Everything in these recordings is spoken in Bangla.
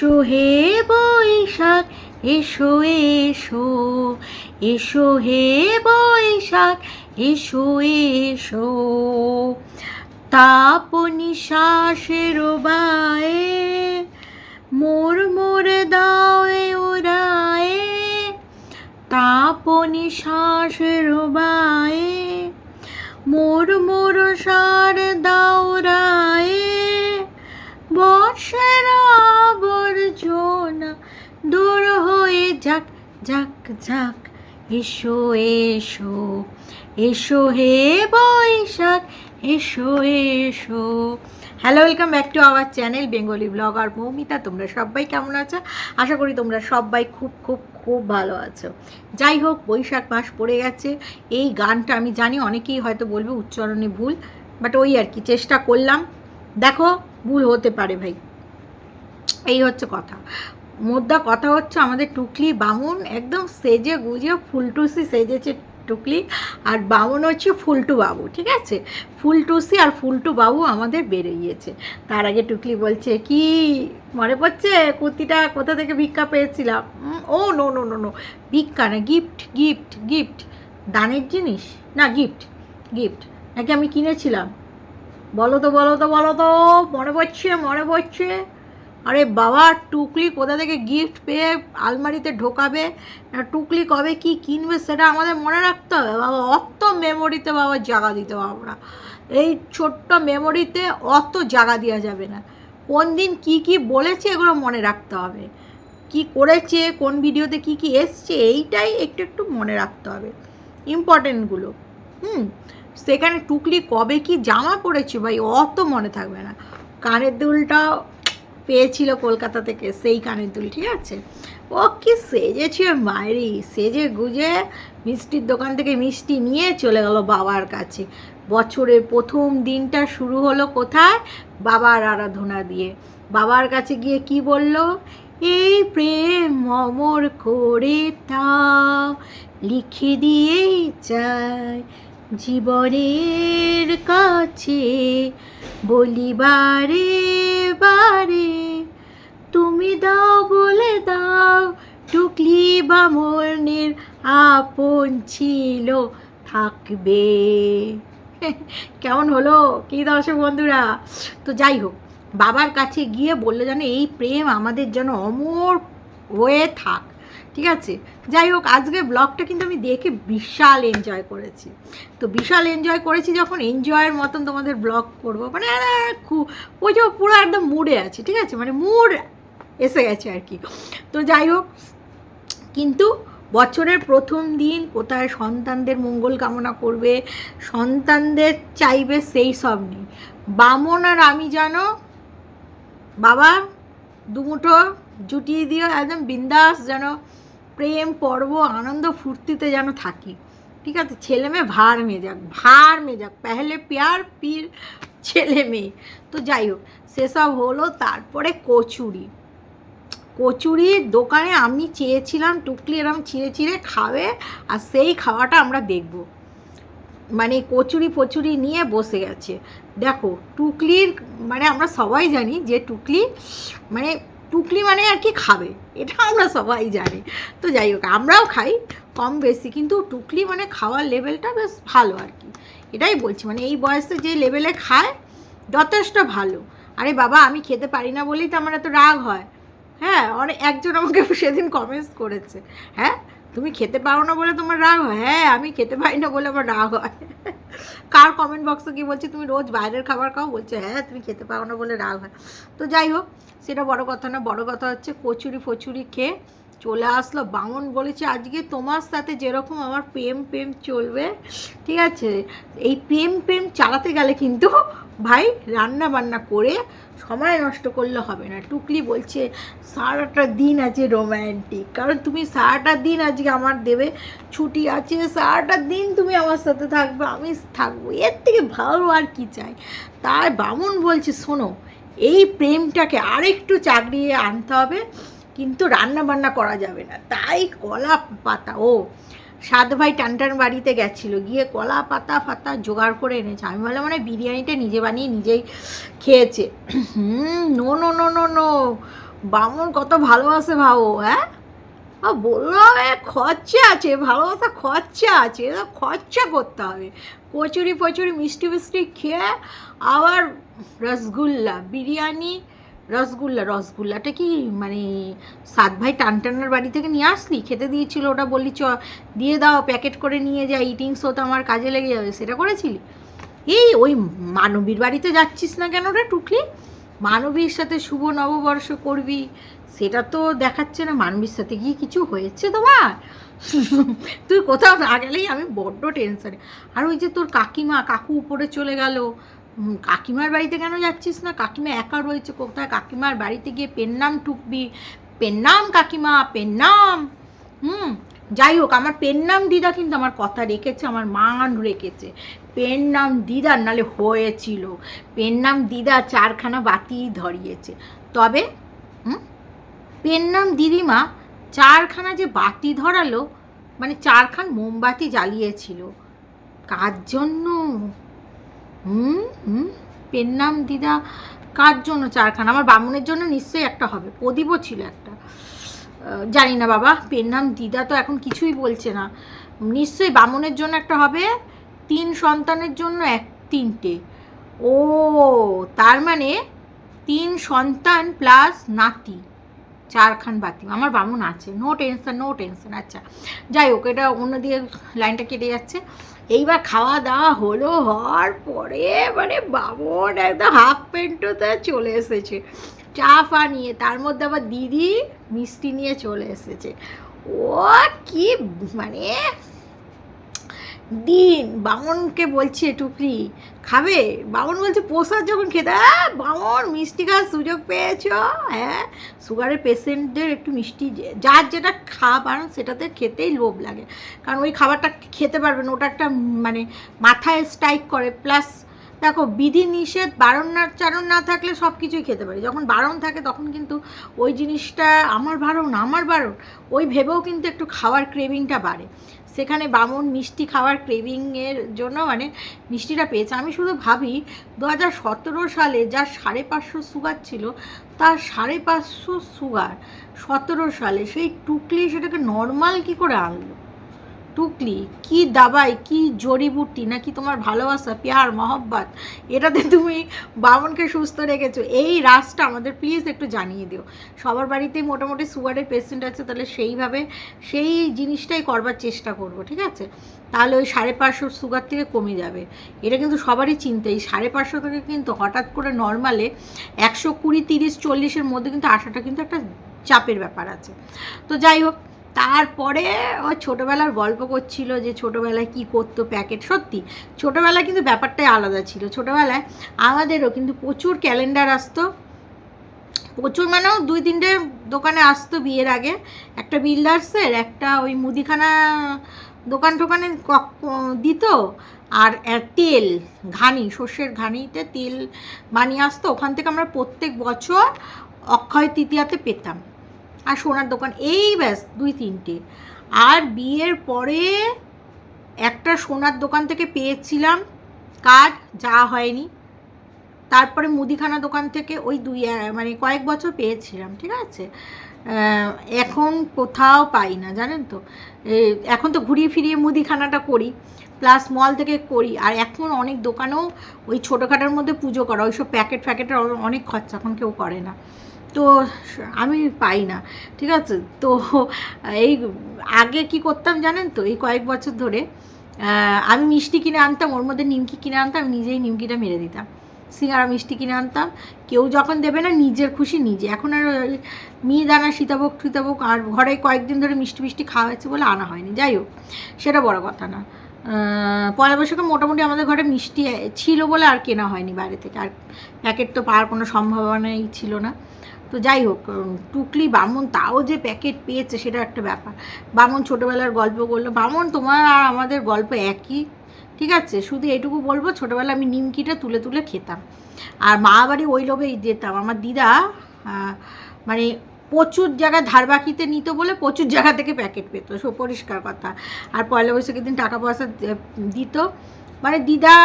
এসো হে বৈশাখ, এসো এসো। এসো হে বৈশাখ, এসো এসো। তাপ নিশ্বাসের বায়ে মোর মোর দাওয়ে ওরায়ে তাপ নিশ্বাসের বায়ে মোর মোর সার দাওরায়ে। যাক যাক যাক, এসো এসো এসো হে বৈশাখ, এসো এসো। Hello welcome back to our channel Bengali blog আর মৌমিতা তোমরা সবাই কেমন আছো? আশা করি তোমরা সবাই খুব খুব খুব ভালো আছো। যাই হোক, বৈশাখ মাস পড়ে গেছে। এই গানটা আমি জানি অনেকেই হয়তো বলবে উচ্চারণে ভুল বাট ওই আর কি, চেষ্টা করলাম। দেখো, ভুল হতে পারে ভাই। এই হচ্ছে কথা। মোদ্দা কথা হচ্ছে আমাদের টুকলি বামুন একদম সেজে গুজে ফুলটুসি সেজেছে টুকলি। আর বামুন হচ্ছে ফুলটু বাবু, ঠিক আছে? ফুলটুসি আর ফুলটু বাবু আমাদের বেরিয়েছে। তার আগে টুকলি বলছে, কি মনে পড়ছে কুর্তিটা? কোথা থেকে ভিক্ষা পেয়েছিলাম? Oh no no no no ভিক্ষা না গিফট গিফট গিফট দানের জিনিস? না গিফট গিফট নাকি আমি কিনেছিলাম? বলো তো বলো তো বলো তো, মনে পড়ছে মনে পড়ছে। আরে বাবা, টুকলি কোথা থেকে গিফট পেয়ে আলমারিতে ঢোকাবে? টুকলি কবে কি কিনবে সেটা আমাদের মনে রাখতে হবে বাবা। অত মেমোরিতে বাবা জায়গা দিতে পারব না। এই ছোট্ট মেমোরিতে অত জায়গা দেওয়া যাবে না। কোন দিন কি কি বলেছে এগুলো মনে রাখতে হবে। কি করেছে, কোন ভিডিওতে কি কি এসছে, এইটাই একটু একটু মনে রাখতে হবে। ইম্পর্টেন্টগুলো হুম, সেখানে টুকলি কবে কি জামা পড়েছে ভাই, অত মনে থাকবে না। কানের দুলটা পেয়েছিল কলকাতা থেকে সেই কানের দুল, ঠিক আছে? ও কি সেজেছে মায়েরি সেজে গুজে মিষ্টির দোকান থেকে মিষ্টি নিয়ে চলে গেল বাবার কাছে। বছরের প্রথম দিনটা শুরু হলো কোথায়? বাবার আরাধনা দিয়ে। বাবার কাছে গিয়ে কি বলল? এই প্রেম অমর করে তাও লিখে দিয়েই চাই জীবনের কাছে, বলিবারে বারে তুমি দাও বলে দাও, টুকলি বা মনের আপন ছিল, থাকবে। কেমন হলো কি দর্শক বন্ধুরা? তো যাই হোক, বাবার কাছে গিয়ে বলল যেন এই প্রেম আমাদের যেন অমর হয়ে থাক, ঠিক আছে? যাই হোক, আজকে ব্লগটা কিন্তু আমি দেখে বিশাল এনজয় করেছি। তো বিশাল এনজয় করেছি যখন এনজয়ের মতন তোমাদের ব্লগ করব মানে খুব, ওই যে পুরো একদম মুডে আছে, ঠিক আছে? মানে মুড এসে গেছে আর কি। তো যাই হোক, কিন্তু বছরের প্রথম দিন কোথায় সন্তানদের মঙ্গল কামনা করবে, সন্তানদের চাইবে সেই সব নেই। বামন আর আমি জানো, বাবা দুমুঠো জুটিয়ে দিও, একদম বিন্দাস যেন প্রেম, পর্ব, আনন্দ ফুর্তিতে যেন থাকি। ঠিক আছে, ছেলে মেয়ে ভার মেয়ে যাক ভার মেয়ে যাক পেহলে প্যার, পীর, ছেলে মেয়ে। তো যাই হোক, সেসব হলো তারপরে কচুরি। কচুরির দোকানে আমি চেয়েছিলাম, টুকলি এরম ছিঁড়ে ছিঁড়ে খাবে, আর সেই খাওয়াটা আমরা দেখব। মানে কচুরি ফচুরি নিয়ে বসে গেছে। দেখো, টুকলির মানে আমরা সবাই জানি যে টুকলি মানে টুকলি মানে আর কি খাবে, এটা আমরা সবাই জানি। তো যাই হোক, আমরাও খাই, কম বেশি, কিন্তু টুকলি মানে খাওয়ার লেভেলটা বেশ ভালো আর কি। এটাই বলছি মানে এই বয়সে যে লেভেলে খায়, যথেষ্ট ভালো। আরে বাবা, আমি খেতে পারি না বলেই তো আমার এত রাগ হয়। হ্যাঁ অনেক একজন আমাকে সেদিন কমেন্টস করেছে হ্যাঁ তুমি খেতে পারো না বলে তোমার রাগ হয়? হ্যাঁ আমি খেতে পারি না বলে আমার রাগ হয়। কার কমেন্ট বক্সে কি বলছে, তুমি রোজ বাইরের খাবার খাও? বলছে হ্যাঁ তুমি খেতে পারো না বলে রাগ হয়। তো যাই হোক, সেটা বড় কথা না, বড় কথা হচ্ছে কচুরি ফচুরি খেয়ে চলে আসলো। বামন বলেছে, আজকে তোমার সাথে যেরকম আমার প্রেম প্রেম চলবে, ঠিক আছে? এই প্রেম প্রেম চালাতে গেলে কিন্তু ভাই রান্না বান্না করে সময় নষ্ট করলে হবে না। টুকলি বলছে, সারাটা দিন আছে রোম্যান্টিক কারণ তুমি সারাটা দিন আজকে আমার দেবে, ছুটি আছে, সারাটা দিন তুমি আমার সাথে থাকবে, আমি থাকব। এর থেকে ভালো আর কি চাই? তাই বামুন বলছে, শোনো, এই প্রেমটাকে আরেকটু চাকরিয়ে আনতে হবে কিন্তু রান্না বান্না করা যাবে না। তাই কলা পাতা, ও, সাত ভাই টানটান বাড়িতে গেছিল। গিয়ে কলা পাতা ফাতা জোগাড় করে এনেছে। আমি বললাম মানে বিরিয়ানিটা নিজে বানিয়ে নিজেই খেয়েছে। হুম, no no no no no, বামন কত ভালোবাসে ভাবো হ্যাঁ? বলল খরচা আছে, ভালোবাসা খরচা আছে, এ তো খরচা করতে হবে। কচুরি, ফচুরি, মিষ্টি মিষ্টি খেয়ে আবার রসগোল্লা, বিরিয়ানি রসগোল্লা, রসগোল্লাটা কি মানে সাত ভাই টানটানার বাড়ি থেকে নিয়ে আসলি? খেতে দিয়েছিল ওটা, বললি চ, দিয়ে দাও, প্যাকেট করে নিয়ে যা ইটিংস তো আমার কাজে লেগে যাবে, সেটা করেছিলি? এই ওই মানবীর বাড়িতে যাচ্ছিস না কেন রে টুকলি? মানবীর সাথে শুভ নববর্ষ করবি, সেটা তো দেখাচ্ছে না, মানবীর সাথে গিয়ে কিছু হয়েছে তোমার? তুই কোথাও না গেলেই আমি বড্ড টেনশনে। আর ওই যে তোর কাকিমা, কাকু উপরে চলে গেল কাকিমার বাড়িতে কেন যাচ্ছিস না? কাকিমা একা রয়েছে কোথায়? কাকিমার বাড়িতে গিয়ে পেন নাম টুকবি পেন নাম, কাকিমা, পেন নাম। হুম, যাই হোক, আমার পেন নাম দিদা কিন্তু আমার কথা রেখেছে, আমার মান রেখেছে। পেন নাম দিদার নালে হয়েছিল। পেন নাম দিদা চারখানা বাতি ধরিয়েছে। তবে পেন নাম দিদিমা চারখানা যে বাতি ধরালো মানে চারখান মোমবাতি জ্বালিয়েছিল। কার জন্য? হুম হুম। পেন নাম দিদা কার জন্য চারখানা? আমার বামুনের জন্য নিশ্চয়ই একটা হবে। প্রদীপও ছিল একটা। জানি না বাবা পেন নাম দিদা তো এখন কিছুই বলছে না। নিশ্চয়ই বামুনের জন্য একটা হবে, তিন সন্তানের জন্য এক, তিনটে। ও, তার মানে তিন সন্তান প্লাস নাতি। চারখান বাতি। আমার বামুন আছে। নো টেনশন নো টেনশন আচ্ছা যাই হোক, এটা অন্য দিয়ে লাইনটা কেটে যাচ্ছে। এইবার খাওয়া দাওয়া হলো, হওয়ার পরে মানে বামন একদম হাফ প্যান্টতে চলে এসেছে। চা ফা নিয়ে, তার মধ্যে আবার দিদি মিষ্টি নিয়ে চলে এসেছে। ও কি মানে দিন বামনকে বলছে টুকরি খাবে? বামন বলছে প্রসাদ যখন খেতে "আহ, বামন মিষ্টি খাওয়ার সুযোগ পেয়েছ? হ্যাঁ সুগারের পেশেন্টদের একটু মিষ্টি যার যেটা খাবার সেটাতে খেতেই লোভ লাগে। কারণ ওই খাবারটা খেতে পারবে না ওটা একটা মানে মাথায় স্ট্রাইক করে। প্লাস দেখো বিধি নিষেধ বারণ না চারণ না থাকলে সব কিছুই খেতে পারি। যখন বারণ থাকে তখন কিন্তু ওই জিনিসটা আমার বারণ আমার বারণ ওই ভেবেও কিন্তু একটু খাওয়ার ক্রেভিংটা বাড়ে। সেখানে বামন মিষ্টি খাওয়ার ক্রেভিংয়ের জন্য মানে মিষ্টিটা পেয়েছে। আমি শুধু ভাবি দু হাজার সতেরো সালে যা সাড়ে পাঁচশো সুগার ছিল, তার সাড়ে পাঁচশো সুগার সতেরো সালে সেই টুকলি সেটাকে নর্মাল কি করে আনলো? টুকলি, কি দাবাই কি জড়িবুটি, নাকি তোমার ভালোবাসা, প্যার, মহব্বত, এটাতে তুমি বামনকে সুস্থ রেখেছো? এই রাসটা আমাদের প্লিজ একটু জানিয়ে দিও। সবার বাড়িতেই মোটামুটি সুগারের পেশেন্ট আছে, তাহলে সেইভাবে সেই জিনিসটাই করবার চেষ্টা করব, ঠিক আছে? তাহলে ওই সাড়ে পাঁচশো সুগার থেকে কমে যাবে। এটা কিন্তু সবারই চিন্তা, এই সাড়ে পাঁচশো থেকে কিন্তু হঠাৎ করে নর্মালে একশো কুড়ি, তিরিশ, চল্লিশের মধ্যে কিন্তু আসাটা কিন্তু একটা চাপের ব্যাপার আছে। তো যাই হোক তারপরে ও ছোটোবেলার গল্প করছিল যে ছোটোবেলায় কি করতো প্যাকেট। সত্যি, ছোটোবেলায় কিন্তু ব্যাপারটাই আলাদা ছিল। ছোটোবেলায় আমাদেরও কিন্তু প্রচুর ক্যালেন্ডার আসতো। প্রচুর মানেও দুই তিনটে দোকানে আসতো বিয়ের আগে। একটা বিল্ডার্সের, একটা ওই মুদিখানা দোকান টোকানে দিত। আর তেল, ঘানি, সর্ষের ঘানিতে তেল বানিয়ে আসতো। ওখান থেকে আমরা প্রত্যেক বছর অক্ষয় তৃতীয়াতে পেতাম। আর সোনার দোকান, এই ব্যাস, দুই তিনটে। আর বিয়ের পরে একটা সোনার দোকান থেকে পেয়েছিলাম কার্ড, যা হয়নি। তারপরে মুদিখানা দোকান থেকে ওই দুই মানে কয়েক বছর পেয়েছিলাম, ঠিক আছে? এখন কোথাও পাই না, জানেন তো? এখন তো ঘুরিয়ে ফিরিয়ে মুদিখানাটা করি প্লাস মল থেকে করি, আর এখন অনেক দোকানেও ওই ছোটোখাটোর মধ্যে পুজো করা, ওইসব প্যাকেট ফ্যাকেটের অনেক খরচা, এখন কেউ করে না। তো আমি পাই না, ঠিক আছে? তো এই আগে কি করতাম জানেন তো? এই কয়েক বছর ধরে আমি মিষ্টি কিনে আনতাম, ওর মধ্যে নিমকি কিনে আনতাম নিজেই নিমকিটা মেরে দিতাম। সিঙ্গারা মিষ্টি কিনে আনতাম, কেউ যখন দেবে না, নিজের খুশি নিজে। এখন আর মিহিদানা সীতাভোগ সীতাভোগ আর ঘরে কয়েকদিন ধরে মিষ্টি মিষ্টি খাওয়া হয়েছে বলে আনা হয়নি। যাই হোক, সেটা বড় কথা না। পয়লা বৈশাখে মোটামুটি আমাদের ঘরে মিষ্টি ছিল বলে আর কেনা হয়নি বাইরে থেকে। আর প্যাকেট তো পাওয়ার কোনো সম্ভাবনাই ছিল না। তো যাই হোক টুকলি বামন তাও যে প্যাকেট পেয়েছে সেটা একটা ব্যাপার। বামন ছোটোবেলার গল্প করল বামন, তোমার আর আমাদের গল্প একই। ঠিক আছে, শুধু এটুকু বলব ছোটোবেলা আমি নিমকিটা তুলে তুলে খেতাম। আর মা বাড়ি ওই লোভেই যেতাম। আমার দিদা মানে প্রচুর জায়গায় ধার বাকিতে নিত বলে প্রচুর জায়গা থেকে প্যাকেট পেত, সো পরিষ্কার কথা। আর পয়লা বৈশাখের দিন টাকা পয়সা দিত। মানে দিদা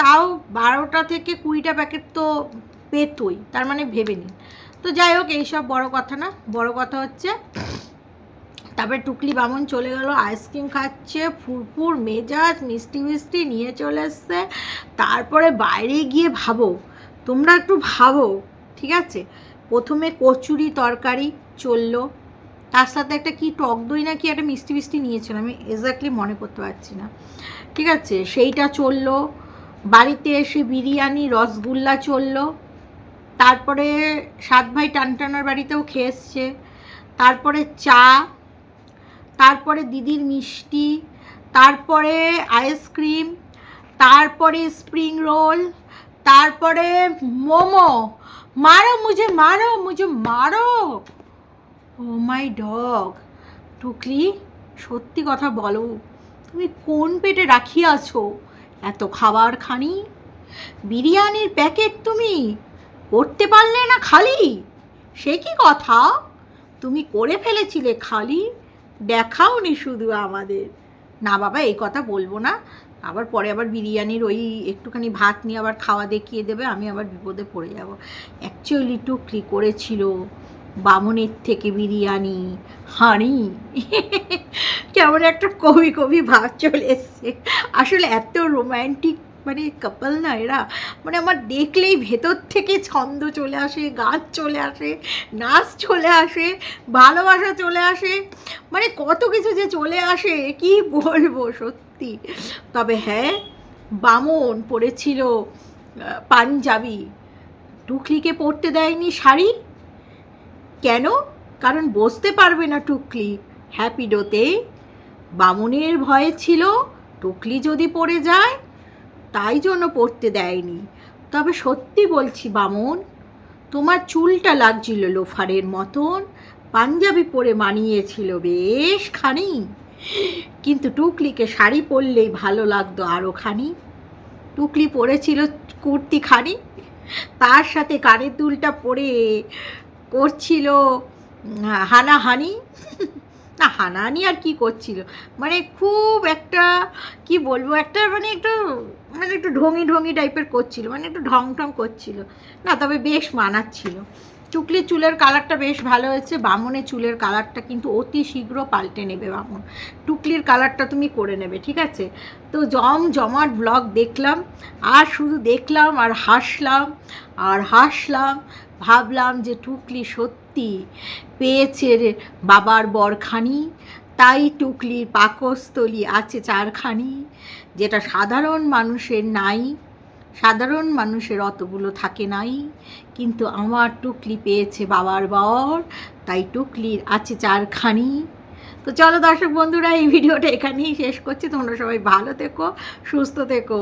তাও বারোটা থেকে কুড়িটা প্যাকেট তো পেতই, তার মানে ভেবে নিন। তো যাই হোক এইসব বড় কথা না। বড় কথা হচ্ছে, তারপরে টুকলি বামন চলে গেল, আইসক্রিম খাচ্ছে, ফুরফুর, মেজাজ, মিষ্টি মিষ্টি নিয়ে চলে এসছে। তারপরে বাইরে গিয়ে ভাবো, তোমরা একটু ভাবো, ঠিক আছে? প্রথমে কচুরি তরকারি চলল। তার সাথে একটা কি টক দই না কি একটা মিষ্টি মিষ্টি নিয়েছিল আমি এক্স্যাক্টলি মনে করতে পারছি না। ঠিক আছে, সেইটা চলল। বাড়িতে এসে বিরিয়ানি, রসগোল্লা চলল। তারপরে সাত ভাই টানটানার বাড়িতেও খেয়ে এসছে। তারপরে চা, তারপরে দিদির মিষ্টি, তারপরে আইসক্রিম তারপরে স্প্রিং রোল তারপরে মোমো। মারো মুঝে মারো মুঝে, মারো। Oh my dog. টুকলি, সত্যি কথা বলো, তুমি কোন পেটে রাখিয়াছো এত খাবার খানি? বিরিয়ানির প্যাকেট তুমি করতে পারলে না খালি? সে কি কথা? তুমি করে ফেলেছিলে খালি? দেখাওনি শুধু আমাদের। না বাবা, এই কথা বলব না। আবার পরে আবার বিরিয়ানির ওই একটুখানি ভাত নিয়ে আবার খাওয়া দেখিয়ে দেবে, আমি আবার বিপদে পড়ে যাব। অ্যাকচুয়ালি টুকলি করেছিল বামনের থেকে বিরিয়ানি। হাঁড়ি? কেমন একটা কবি কবি ভাব চলে এসছে। আসলে এত রোম্যান্টিক মানে কাপল না এরা? মানে আমার দেখলেই ভেতর থেকে ছন্দ চলে আসে, গান চলে আসে, নাচ চলে আসে, ভালোবাসা চলে আসে। মানে কত কিছু যে চলে আসে, কি বলব সত্যি? তবে হ্যাঁ বামন পড়েছিল পাঞ্জাবি। টুকলিকে পরতে দেয়নি শাড়ি? কেন? কারণ বসতে পারবে না টুকলি। হ্যাপিডোতে বামুনের ভয়ে ছিল, টুকলি যদি পড়ে যায়, তাই জন্য পড়তে দেয়নি। তবে সত্যি বলছি বামন, তোমার চুলটা লাগছিল লোফারের মতন, পাঞ্জাবি পরে মানিয়েছিল বেশ খানি। কিন্তু টুকলিকে শাড়ি পরলেই ভালো লাগতো আরও খানি। টুকলি পরেছিল কুর্তি খানি তার সাথে কানের দুলটা পরে করছিল হানাহানি। না, হানাহানি আর কি করছিল? মানে খুব একটা, কি বলব, একটা মানে একটু মানে একটু ঢঙি ঢঙি টাইপের করছিল মানে একটু ঢং ঢং করছিল। না, তবে বেশ মানাচ্ছিল। টুকলির চুলের কালারটা বেশ ভালো হয়েছে, বামনের চুলের কালারটা কিন্তু অতি শীঘ্র পাল্টে নেবে বামন। টুকলির কালারটা তুমি করে নেবে, ঠিক আছে? তো জম জমাট ব্লগ দেখলাম, আর শুধু দেখলাম আর হাসলাম আর হাসলাম, ভাবলাম যে টুকলি সত্যি পেয়েছে বাবার বরখানি। তাই টুকলির পাকস্থলী আছে চারখানি, যেটা সাধারণ মানুষের নাই। সাধারণ মানুষের অতগুলো থাকে নাই। কিন্তু আমার টুকলি পেয়েছে বাবার বর, তাই টুকলির আছে চারখানি। তো চলো দর্শক বন্ধুরা, এই ভিডিওটা এখানেই শেষ করছি। তোমরা সবাই ভালো থেকো, সুস্থ থেকো।